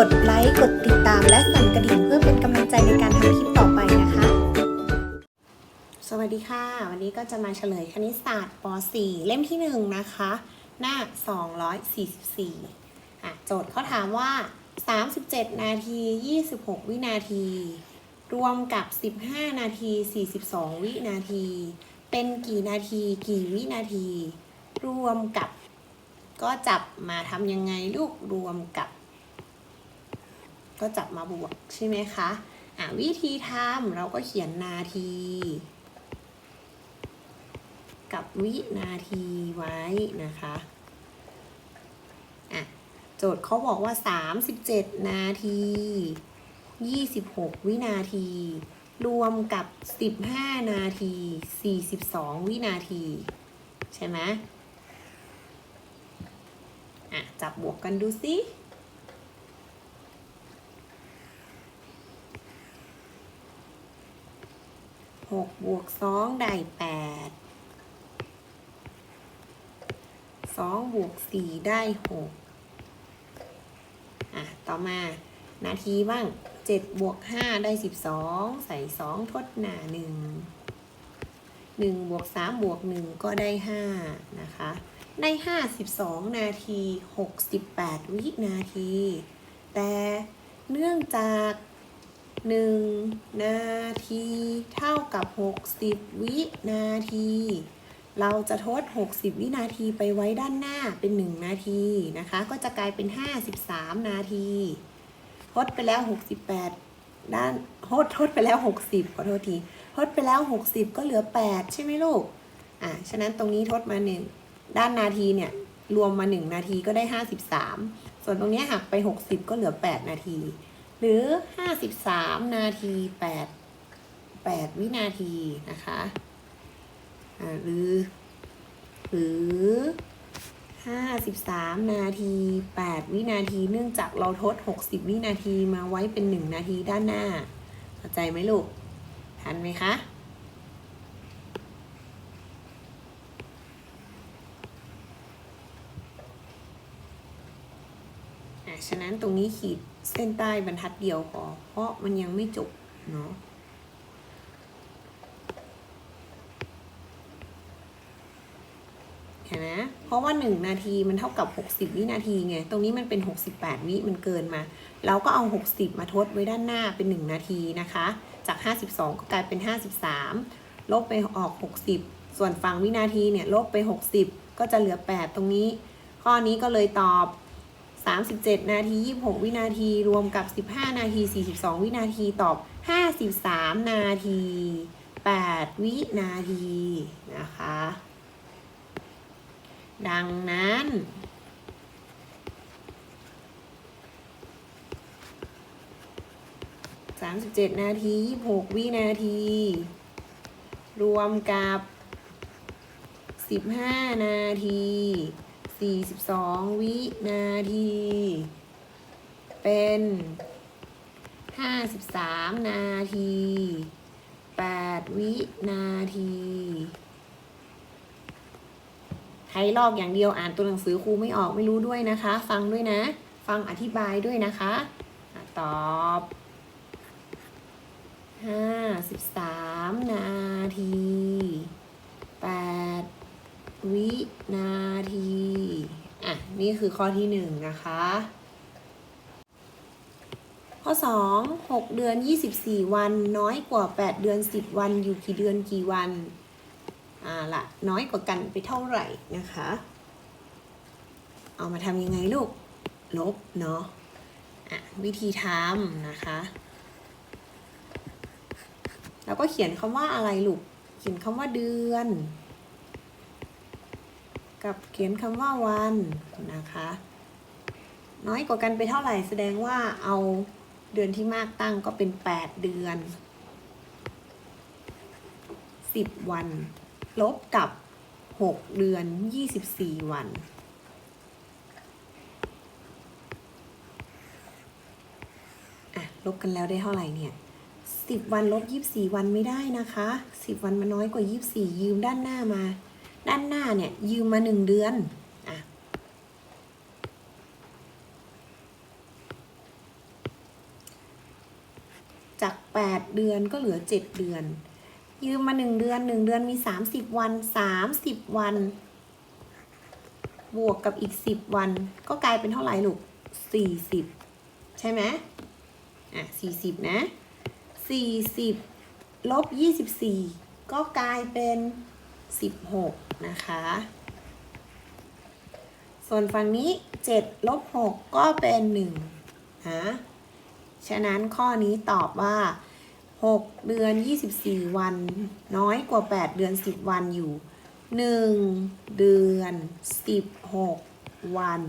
กดไลค์ กดติดตามและสั่นกระดิ่งเพื่อเป็นกำลังใจในการทำคลิปต่อไปนะคะ สวัสดีค่ะ วันนี้ก็จะมาเฉลยคณิตศาสตร์ป .4 เล่มที่ 1 นะคะ หน้า 244อะโจทย์เขาถามว่า 37 นาที 26 วินาที รวมกับ 15 นาที 42 วินาที เป็นกี่นาทีกี่วินาที รวมกับ ก็จับมาทำยังไงลูกรวมกับ ก็จับมาบวกใช่ไหมคะอะวิธีทำเราก็เขียนนาที กับวินาทีไว้นะคะอะโจทย์เขาบอกว่า 37 นาที 26 วินาที รวมกับ 15 นาที 42 วินาที ใช่ไหมอะจับบวกกันดูสิ หกบวกสองได้แปดสองบวกสี่ได้หกอะ ต่อมานาทีบ้างเจ็ดบวกห้าได้สิบสองใส่สองทดหน้าหนึ่งหนึ่งบวกสามบวกหนึ่งก็ได้ห้านะคะ ได้ห้าสิบสองนาทีหกสิบแปดวินาที แต่เนื่องจาก หนึ่งนาที เท่ากับหกสิบวินาที เราจะทด 60 วินาทีไปไว้ด้านหน้าเป็น 1 นาทีนะคะ ก็จะกลายเป็น 53 นาที ทดไปแล้ว 68 ด้านทดทดไปแล้ว 60 ขอโทษทีทดไปแล้ว 60 ก็เหลือ 8 ใช่ไหมลูก อะ ฉะนั้นตรงนี้ทดมา 1 ด้านนาทีเนี่ย รวมมา 1 นาทีก็ได้ 53 ส่วนตรงนี้หักไป 60 ก็เหลือ 8 นาที หรือ 53 นาที 8 8 วินาทีนะคะอ่าหรือ หรือห้าสิบสามนาทีแปดวินาที เนื่องจากเราทดหกสิบวินาทีมาไว้เป็นหนึ่งนาทีด้านหน้า เข้าใจไหมลูก ทันไหมคะ ฉะนั้นตรงนี้ขีดเส้นใต้บรรทัดเดียวพอเพราะมันยังไม่จบเนาะเห็นไหมเพราะว่า 1 นาทีมันเท่ากับ 60 วินาทีไง ตรงนี้มันเป็น 68 วิมันเกินมา เราก็เอา 60 มาทดไว้ด้านหน้าเป็น 1 นาทีนะคะ จาก 52 ก็กลายเป็น 53 ลบไปออก 60 ส่วนฝั่งวินาทีเนี่ยลบไป 60 ก็จะเหลือ 8 ตรงนี้ ข้อนี้ก็เลยตอบ 37 นาที 26 วินาที รวมกับ 15 นาที 42 วินาที ตอบ 53 นาที 8 วินาที นะคะ ดังนั้นสามสิบเจ็ดนาทียี่หกวินาที รวมกับสิบห้านาที สี่สิบสองวินาที เป็นห้าสิบสามนาทีแปดวินาทีใช้ลอกอย่างเดียวอ่านตัวหนังสือครูไม่ออกไม่รู้ด้วยนะคะ ฟังด้วยนะ ฟังอธิบายด้วยนะคะอะตอบห้าสิบสามนาทีแปด วินาที อะ นี่คือข้อที่หนึ่งนะคะ ข้อสองหกเดือนยี่สิบสี่วัน น้อยกว่าแปดเดือนสิบวัน อยู่กี่เดือนกี่วัน อ่าละน้อยกว่ากันไปเท่าไหร่นะคะ เอามาทำยังไงลูก ลบเนาะ อะ วิธีทำนะคะแล้วก็เขียนคำว่าอะไรลูก เขียนคำว่าเดือน กับเขียนคำว่าวันนะคะ น้อยกว่ากันไปเท่าไหร่แสดงว่าเอาเดือนที่มากตั้งก็เป็น 8 เดือน 10 วัน ลบกับ 6 เดือน 24 วันอะลบกันแล้วได้เท่าไหร่เนี่ย10 วันลบ24 วันไม่ได้นะคะ 10 วันมันน้อยกว่า 24 ยืมด้านหน้ามา ด้านหน้าเนี่ยยืมมา1เดือนอะจากแปดเดือนก็เหลือเจ็ดเดือน ยืมมาหนึ่งเดือนหนึ่งเดือนมีสามสิบวันสามสิบวัน บวกกับอีกสิบวัน ก็กลายเป็นเท่าไหร่ลูกสี่สิบใช่ไหมอะสี่สิบนะสี่สิบลบยี่สิบสี่ก็กลายเป็น สิบหกนะคะ ส่วนฝั่งนี้เจ็ดลบหกก็เป็นหนึ่งนะ ฉะนั้นข้อนี้ตอบว่า 6 เดือน 24 วัน น้อยกว่า 8 เดือน 10 วันอยู่ 1 เดือน 16 วัน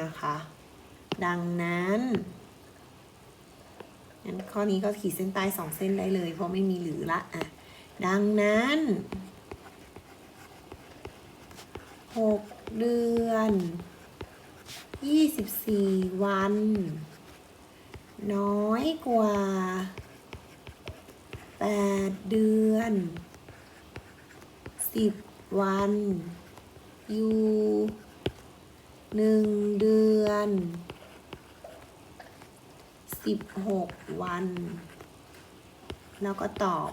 นะคะ ดังนั้นงั้นข้อนี้ก็ขีดเส้นใต้2เส้นได้เลย เพราะไม่มีหรือละอะ ดังนั้น 6เดือน24วัน น้อยกว่า8เดือน10วัน อยู่1เดือน16วัน แล้วก็ตอบ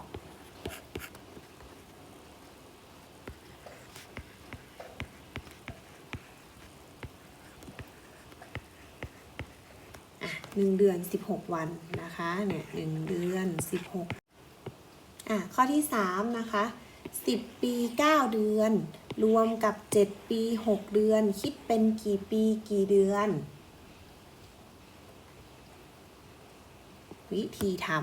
อะหนึ่งเดือนสิบหกวันนะคะเนี่ยหนึ่งเดือนสิบหกอะข้อที่สามนะคะสิบปีเก้าเดือน รวมกับเจ็ดปีหกเดือน คิดเป็นกี่ปีกี่เดือน วิธีทำ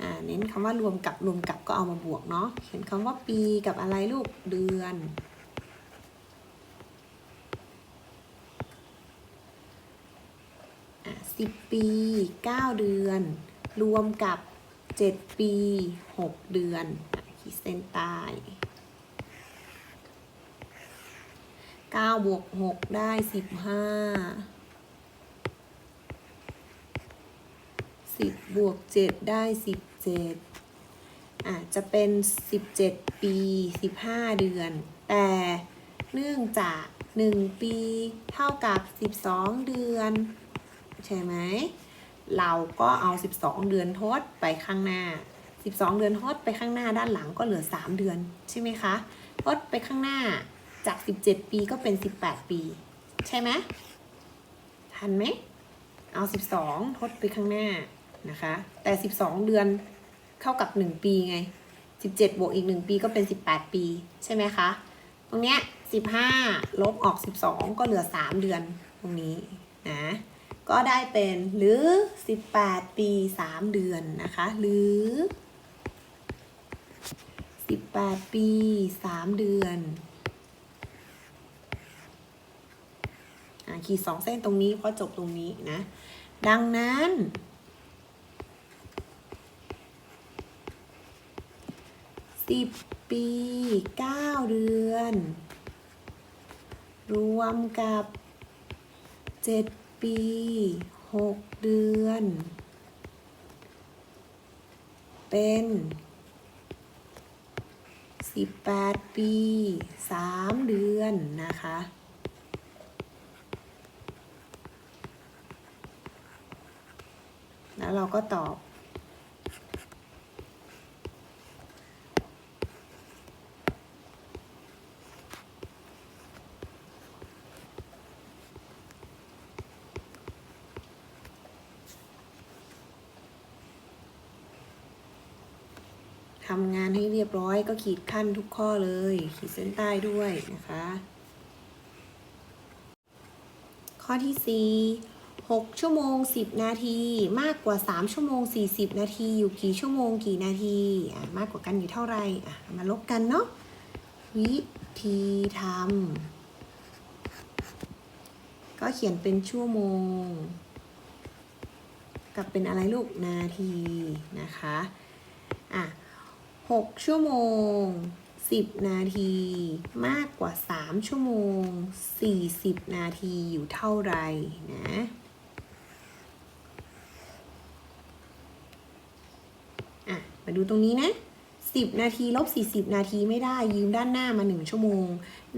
อ่าเน้นคำว่ารวมกับรวมกับก็เอามาบวกเนาะเขียนคำว่าปีกับอะไรลูกเดือน สิบปีเก้าเดือน รวมกับเจ็ดปีหกเดือน ขีดเส้นใต้เก้าบวกหกได้สิบห้าสิบบวกเจ็ดได้สิบเจ็ดอะจะเป็นสิบเจ็ดปีสิบห้าเดือน แต่เนื่องจากหนึ่งปีเท่ากับสิบสองเดือน ใช่ไหม เราก็เอา 12 เดือนทดไปข้างหน้า 12 เดือนทดไปข้างหน้าด้านหลังก็เหลือ 3 เดือน ใช่ไหมคะทดไปข้างหน้าจาก 17 ปีก็เป็น 18 ปี ใช่ไหมทันไหมเอา 12 ทดไปข้างหน้านะคะ แต่ 12 เดือนเข้ากับ 1 ปีไง 17 บวกอีก 1 ปีก็เป็น 18 ปี ใช่ไหมคะ ตรงเนี้ย 15 ลบออก 12 ก็เหลือ 3 เดือนตรงนี้นะ ก็ได้เป็นหรือ 18 ปี 3 เดือนนะคะ หรือ 18 ปี 3 เดือนอะขีดสองเส้นตรงนี้เพราะจบตรงนี้นะ ดังนั้น 10 ปี 9 เดือน รวมกับ 7 ปี6เดือน เป็น18ปี3เดือนนะคะแล้วเราก็ตอบ ทำงานให้เรียบร้อยก็ขีดขั้นทุกข้อเลย ขีดเส้นใต้ด้วยนะคะ ข้อที่ 4 6 ชั่วโมง 10 นาที มากกว่า 3 ชั่วโมง 40 นาที อยู่กี่ชั่วโมงกี่นาทีอะมากกว่ากันอยู่เท่าไหร่อะมาลบกันเนาะวิธีทำก็เขียนเป็นชั่วโมง กับเป็นอะไรลูกนาทีนะคะอะ 6 ชั่วโมง 10 นาที มากกว่า 3 ชั่วโมง 40 นาทีอยู่เท่าไหร่นะอะมาดูตรงนี้นะ 10 นาทีลบ 40 นาทีไม่ได้ยืมด้านหน้ามา 1 ชั่วโมง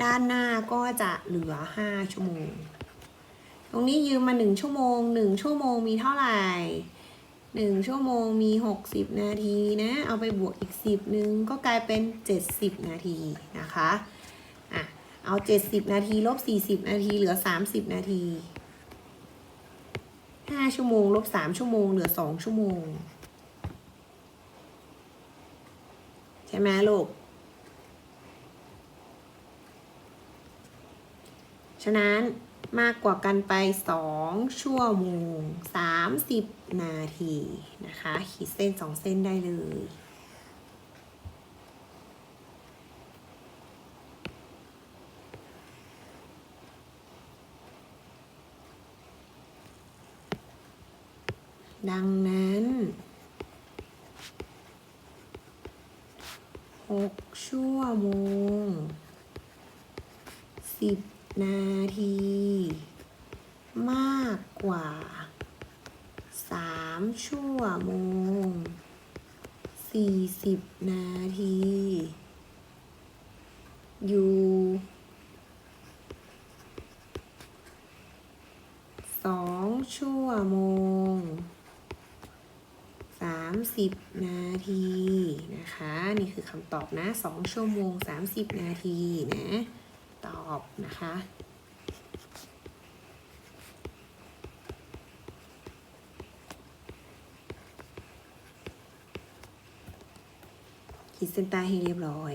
ด้านหน้าก็จะเหลือ 5 ชั่วโมง ตรงนี้ยืมมาหนึ่งชั่วโมงหนึ่งชั่วโมงมีเท่าไหร่ หนึ่งชั่วโมงมีหกสิบนาทีนะ เอาไปบวกอีกสิบหนึ่งก็กลายเป็นเจ็ดสิบนาทีนะคะอะเอาเจ็ดสิบนาทีลบสี่สิบนาทีเหลือสามสิบนาทีห้าชั่วโมงลบสามชั่วโมงเหลือสองชั่วโมง ใช่ไหมลูก ฉะนั้น มากกว่ากันไป 2 ชั่วโมง 30 นาทีนะคะ ขีดเส้น 2 เส้นได้เลยดังนั้น 6 ชั่วโมง 10 นาที มากกว่า3ชั่วโมง40นาที อยู่2ชั่วโมง30นาที นะคะ นี่คือคำตอบนะ2ชั่วโมง30นาทีนะ ตอบนะคะ ขีดเส้นใต้ให้เรียบร้อย